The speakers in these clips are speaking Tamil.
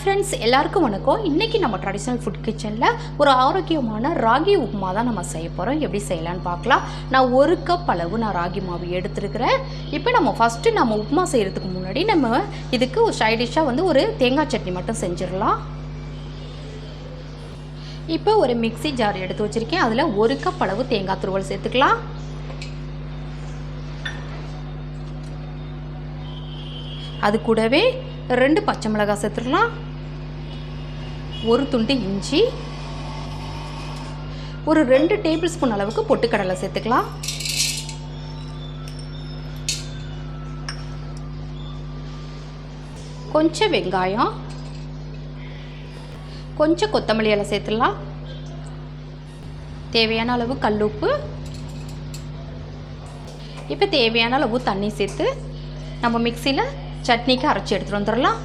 ஃப்ரெண்ட்ஸ் எல்லாருக்கும் வணக்கம். இன்றைக்கி நம்ம ட்ரெடிஷ்னல் ஃபுட் கிச்சனில் ஒரு ஆரோக்கியமான ராகி உப்புமா தான் நம்ம செய்ய போகிறோம் எப்படி செய்யலான்னு பார்க்கலாம். நான் ஒரு கப் அளவு நான் ராகி மாவு எடுத்துருக்கிறேன். இப்போ நம்ம ஃபஸ்ட்டு நம்ம உப்புமா செய்கிறதுக்கு முன்னாடி நம்ம இதுக்கு ஒரு சைடிஷாக வந்து ஒரு தேங்காய் சட்னி மட்டும் செஞ்சிடலாம். இப்போ ஒரு மிக்ஸி ஜார் எடுத்து வச்சுருக்கேன். அதில் ஒரு கப் அளவு தேங்காய் துருவல் சேர்த்துக்கலாம். அது கூடவே ரெண்டு பச்சை மிளகாய் சேர்த்துக்கலாம் ஒரு துண்டு இஞ்சி ஒரு ரெண்டு டேபிள் ஸ்பூன் அளவுக்கு பொட்டுக்கடலை சேர்த்துக்கலாம். கொஞ்சம் வெங்காயம் கொஞ்சம் கொத்தமல்லி இலை சேர்த்துடலாம். தேவையான அளவு கல்லுப்பு இப்போ தேவையான அளவு தண்ணி சேர்த்து நம்ம மிக்சியில் சட்னிக்கு அரைச்சி எடுத்துகிட்டு வந்துடலாம்.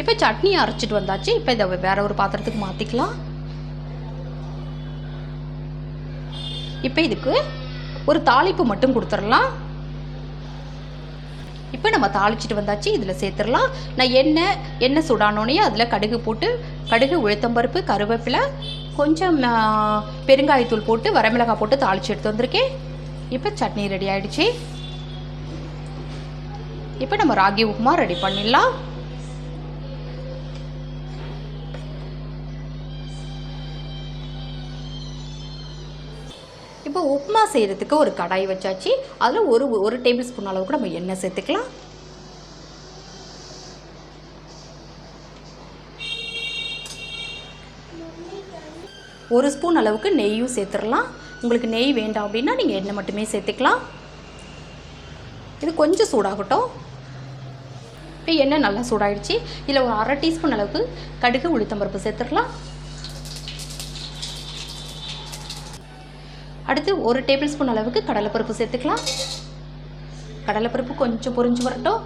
இப்போ சட்னி அரைச்சிட்டு வந்தாச்சு. இப்போ இதை வேற ஒரு பாத்திரத்துக்கு மாற்றிக்கலாம் இப்போ இதுக்கு ஒரு தாளிப்பு மட்டும் கொடுத்துடலாம். இப்போ நம்ம தாளிச்சிட்டு வந்தாச்சு. இதில் சேர்த்துடலாம். நான் எண்ணெய் எண்ணெய் சுடானோடனே அதில் கடுகு போட்டு கடுகு உளுத்தம்பருப்பு கருவேப்பிலை கொஞ்சம் பெருங்காயத்தூள் போட்டு வரமிளகாய் போட்டு தாளிச்சு எடுத்து வந்திருக்கேன். இப்போ சட்னி ரெடி ஆகிடுச்சி இப்போ நம்ம ராகி உப்புமா ரெடி பண்ணிடலாம். இப்போ உப்புமா செய்கிறதுக்கு ஒரு கடாய் வச்சாச்சு. அதில் ஒரு ஒரு டேபிள் ஸ்பூன் அளவுக்கு நம்ம எண்ணெய் சேர்த்துக்கலாம். ஒரு ஸ்பூன் அளவுக்கு நெய்யும் சேர்த்துடலாம். உங்களுக்கு நெய் வேண்டாம் அப்படின்னா நீங்கள் எண்ணெய் மட்டுமே சேர்த்துக்கலாம். இது கொஞ்சம் சூடாகட்டும். இப்போ எண்ணெய் நல்லா சூடாயிடுச்சு. இதில் ஒரு அரை டீஸ்பூன் அளவுக்கு கடுகு உளுத்தம்பருப்பு சேர்த்துடலாம். அடுத்து ஒரு டேபிள் ஸ்பூன் அளவுக்கு கடலைப்பருப்பு சேர்த்துக்கலாம். கடலைப்பருப்பு கொஞ்சம் பொறிஞ்சு வரட்டும்.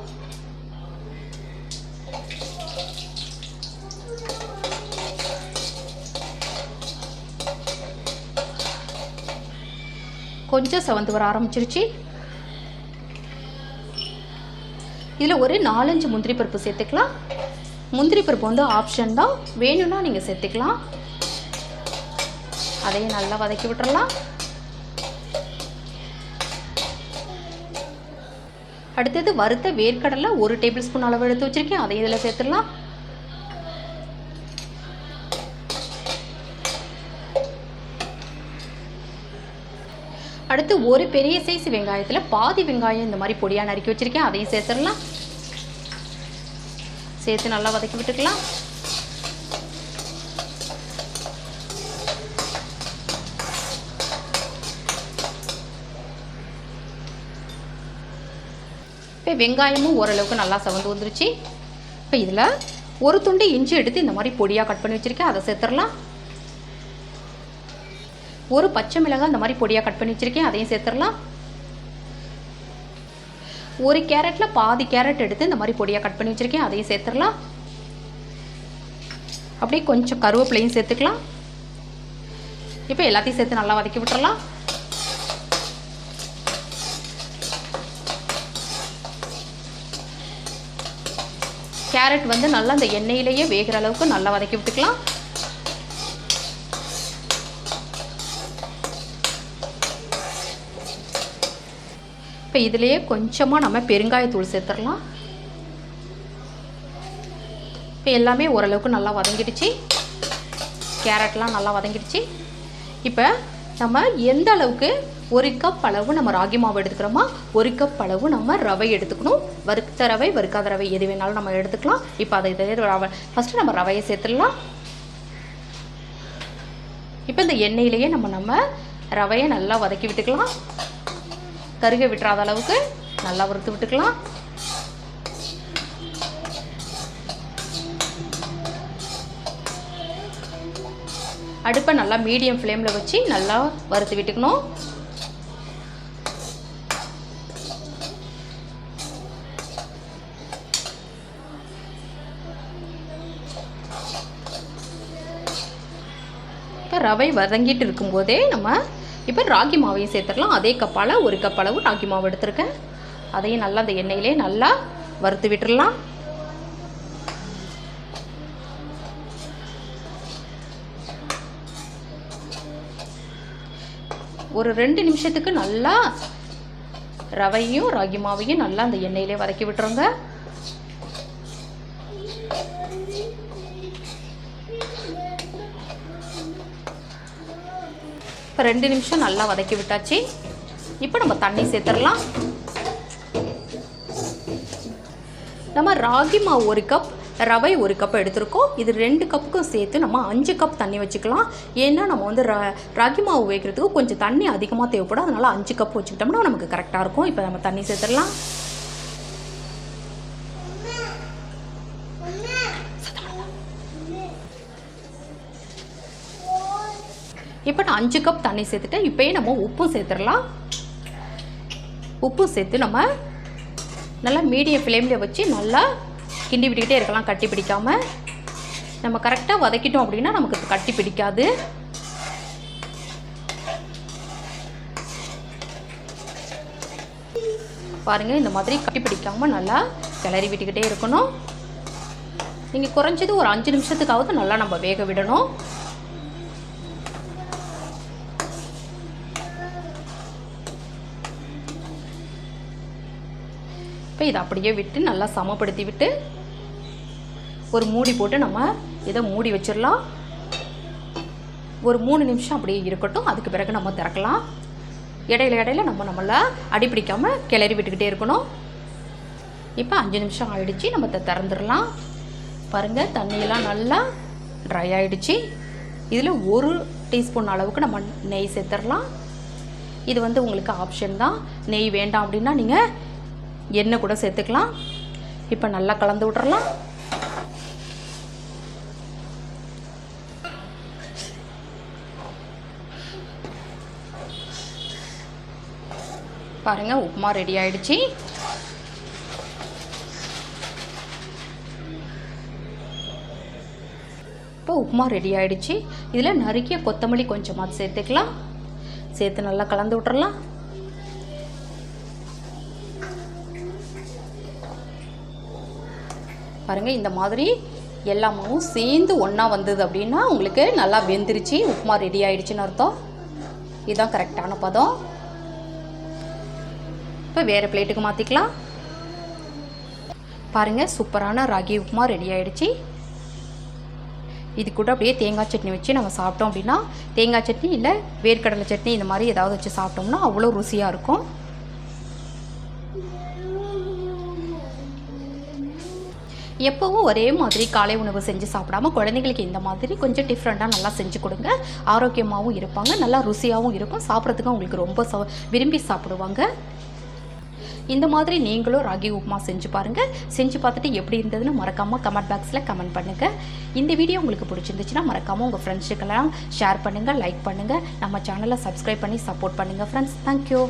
கொஞ்சம் செவந்து வர ஆரம்பிச்சிருச்சு. இதில் ஒரு நாலஞ்சு முந்திரி பருப்பு சேர்த்துக்கலாம். முந்திரி பருப்பு வந்து ஆப்ஷன் தான். வேணும்னா நீங்கள் சேர்த்துக்கலாம். அதையும் நல்லா வதக்கி விட்டுறலாம். அடுத்தது வறுத்த வேர்க்கடலை ஒரு டேபிள் ஸ்பூன் அளவு எடுத்து வச்சுருக்கேன். அதை இதில் சேர்த்துடலாம். அடுத்து ஒரு பெரிய சைஸ் வெங்காயத்தில் பாதி வெங்காயம் இந்த மாதிரி பொடியாக நறுக்கி வச்சுருக்கேன். அதையும் சேர்த்துடலாம். சேர்த்து நல்லா வதக்கி விட்டுக்கலாம். இப்போ வெங்காயமும் ஓரளவுக்கு நல்லா சவந்து வந்துருச்சு. இப்போ இதில் ஒரு துண்டு இஞ்சி எடுத்து இந்த மாதிரி பொடியாக கட் பண்ணி வச்சுருக்கேன். அதை சேர்த்துடலாம். ஒரு பச்சை மிளகாய் இந்த மாதிரி பொடியாக கட் பண்ணி வச்சுருக்கேன். அதையும் சேர்த்துடலாம். ஒரு கேரட்டில் பாதி கேரட் எடுத்து இந்த மாதிரி பொடியாக கட் பண்ணி வச்சுருக்கேன். அதையும் சேர்த்துடலாம். அப்படியே கொஞ்சம் கருவேப்பிலையும் சேர்த்துக்கலாம். இப்போ எல்லாத்தையும் சேர்த்து நல்லா வதக்கி விட்டுறலாம். கேரட் வந்து நல்லா அந்த எண்ணெயிலேயே வேகிற அளவுக்கு நல்லா வதக்கி விட்டுக்கலாம். இப்போ இதுலேயே கொஞ்சமாக நம்ம பெருங்காயத்தூள் சேர்த்துடலாம். இப்போ எல்லாமே ஓரளவுக்கு நல்லா வதங்கிடுச்சு. கேரட்லாம் நல்லா வதங்கிடுச்சு. இப்போ நம்ம எந்த அளவுக்கு ஒரு கப் அளவு நம்ம ராகி மாவு எடுத்துக்கிறோமா? ஒரு கப் அளவு நம்ம ரவை எடுத்துக்கணும். வறுத்த ரவை வறுக்காத ரவை எது வேணாலும் நம்ம எடுத்துக்கலாம். இப்போ அதை இதே ரவை ஃபஸ்ட்டு நம்ம ரவையை சேர்த்துடலாம். இப்போ இந்த எண்ணெயிலேயே நம்ம நம்ம ரவையை நல்லா வதக்கி விட்டுக்கலாம். கருக விட்டுறாத அளவுக்கு நல்லா வறுத்து விட்டுக்கலாம். அடுப்பை நல்லா மீடியம் ஃப்ளேமில் வச்சு நல்லா வறுத்து விட்டுக்கணும். ரவை வதங்கிட்டு இருக்கும்போதே நம்ம இப்போ ராகி மாவையும் சேர்த்துடலாம். அதே கப்பால் ஒரு கப் ராகி மாவு எடுத்திருக்கேன். அதையும் நல்லா அந்த எண்ணெயிலே நல்லா வறுத்து விட்டுடலாம். ஒரு ரெண்டு நிமிஷத்துக்கு நல்லா ரவையும் ராகி மாவையும் நல்லா அந்த எண்ணெயிலே வதக்கி விட்டுருங்க. இப்போ ரெண்டு நிமிஷம் நல்லா வதக்கி விட்டாச்சு. இப்போ நம்ம தண்ணி சேர்த்துடலாம். நம்ம ராகி மாவு ஒரு கப் ரவை ஒரு கப் எடுத்திருக்கோம். இது ரெண்டு கப்புக்கும் சேர்த்து நம்ம அஞ்சு கப் தண்ணி வச்சுக்கலாம். ஏன்னா நம்ம வந்து ரா ராகி மாவு வைக்கிறதுக்கு கொஞ்சம் தண்ணி அதிகமாக தேவைப்படும். அதனால் அஞ்சு கப் வச்சுக்கிட்டோம்னா நமக்கு கரெக்டாக இருக்கும். இப்போ நம்ம தண்ணி சேர்த்துடலாம். இப்போ நான் அஞ்சு கப் தண்ணி சேர்த்துட்டேன். இப்போயே நம்ம உப்பும் சேர்த்துடலாம். உப்பும் சேர்த்து நம்ம நல்லா மீடியம் ஃப்ளேமில் வச்சு நல்லா கிண்டி விட்டுக்கிட்டே இருக்கலாம் கட்டி பிடிக்காமல் நம்ம கரெக்டாக வதக்கிட்டோம் அப்படின்னா நமக்கு கட்டி பிடிக்காது. பாருங்கள் இந்த மாதிரி கட்டி பிடிக்காமல் நல்லா கிளறி விட்டுக்கிட்டே இருக்கணும். நீங்கள் குறைஞ்சது ஒரு அஞ்சு நிமிஷத்துக்காவது நல்லா நம்ம வேக விடணும். இப்போ இதை அப்படியே விட்டு நல்லா சமப்படுத்தி விட்டு ஒரு மூடி போட்டு நம்ம இதை மூடி வச்சிடலாம். ஒரு மூணு நிமிஷம் அப்படியே இருக்கட்டும். அதுக்கு பிறகு நம்ம திறக்கலாம். இடையில இடையில நம்ம நம்மளை அடிப்பிடிக்காமல் கிளறி விட்டுக்கிட்டே இருக்கணும். இப்போ அஞ்சு நிமிஷம் ஆயிடுச்சு. நம்ம இதை திறந்துடலாம். பாருங்கள் தண்ணியெல்லாம் நல்லா ட்ரை ஆகிடுச்சு இதில் ஒரு டீஸ்பூன் அளவுக்கு நம்ம நெய் சேர்த்துடலாம். இது வந்து உங்களுக்கு ஆப்ஷன் தான். நெய் வேண்டாம் அப்படின்னா நீங்கள் எண்ணெய் கூட சேர்த்துக்கலாம். இப்போ நல்லா கலந்து விட்றலாம் பாருங்கள் உப்புமா ரெடி ஆயிடுச்சு. இப்போ உப்புமா ரெடி ஆயிடுச்சு. இதில் நறுக்கிய கொத்தமல்லி கொஞ்சமாக சேர்த்துக்கலாம். சேர்த்து நல்லா கலந்து விட்றலாம் பாருங்கள் இந்த மாதிரி எல்லா மாவும் சேர்ந்து ஒன்றா வந்தது அப்படின்னா உங்களுக்கு நல்லா வெந்துருச்சு உப்புமா ரெடி ஆகிடுச்சின்னு அர்த்தம். இதுதான் கரெக்டான பதம். இப்போ வேறு பிளேட்டுக்கு மாற்றிக்கலாம் பாருங்கள் சூப்பரான ராகி உப்புமா ரெடி ஆகிடுச்சி இது கூட அப்படியே தேங்காய் சட்னி வச்சு நம்ம சாப்பிட்டோம் அப்படின்னா தேங்காய் சட்னி இல்லை வேர்க்கடலை சட்னி இந்த மாதிரி ஏதாவது வச்சு சாப்பிட்டோம்னா அவ்வளோ ருசியாக இருக்கும். எப்போவும் ஒரே மாதிரி காலை உணவு செஞ்சு சாப்பிடாம குழந்தைங்களுக்கு இந்த மாதிரி கொஞ்சம் டிஃப்ரெண்ட்டாக நல்லா செஞ்சு கொடுங்க. ஆரோக்கியமாகவும் இருப்பாங்க நல்லா ருசியாகவும் இருக்கும். சாப்பிட்றதுக்கு அவங்களுக்கு ரொம்ப ச விரும்பி சாப்பிடுவாங்க. இந்த மாதிரி நீங்களும் ராகி உப்புமா செஞ்சு பாருங்கள் செஞ்சு பார்த்துட்டு எப்படி இருந்ததுன்னு மறக்காமல் கமெண்ட் பாக்ஸில் கமெண்ட் பண்ணுங்கள் இந்த வீடியோ உங்களுக்கு பிடிச்சிருந்துச்சுன்னா மறக்காமல் உங்கள் ஃப்ரெண்ட்ஸுக்கெல்லாம் ஷேர் பண்ணுங்கள் லைக் பண்ணுங்கள் நம்ம சேனலை சப்ஸ்கிரைப் பண்ணி சப்போர்ட் பண்ணுங்கள் ஃப்ரெண்ட்ஸ் தேங்க்யூ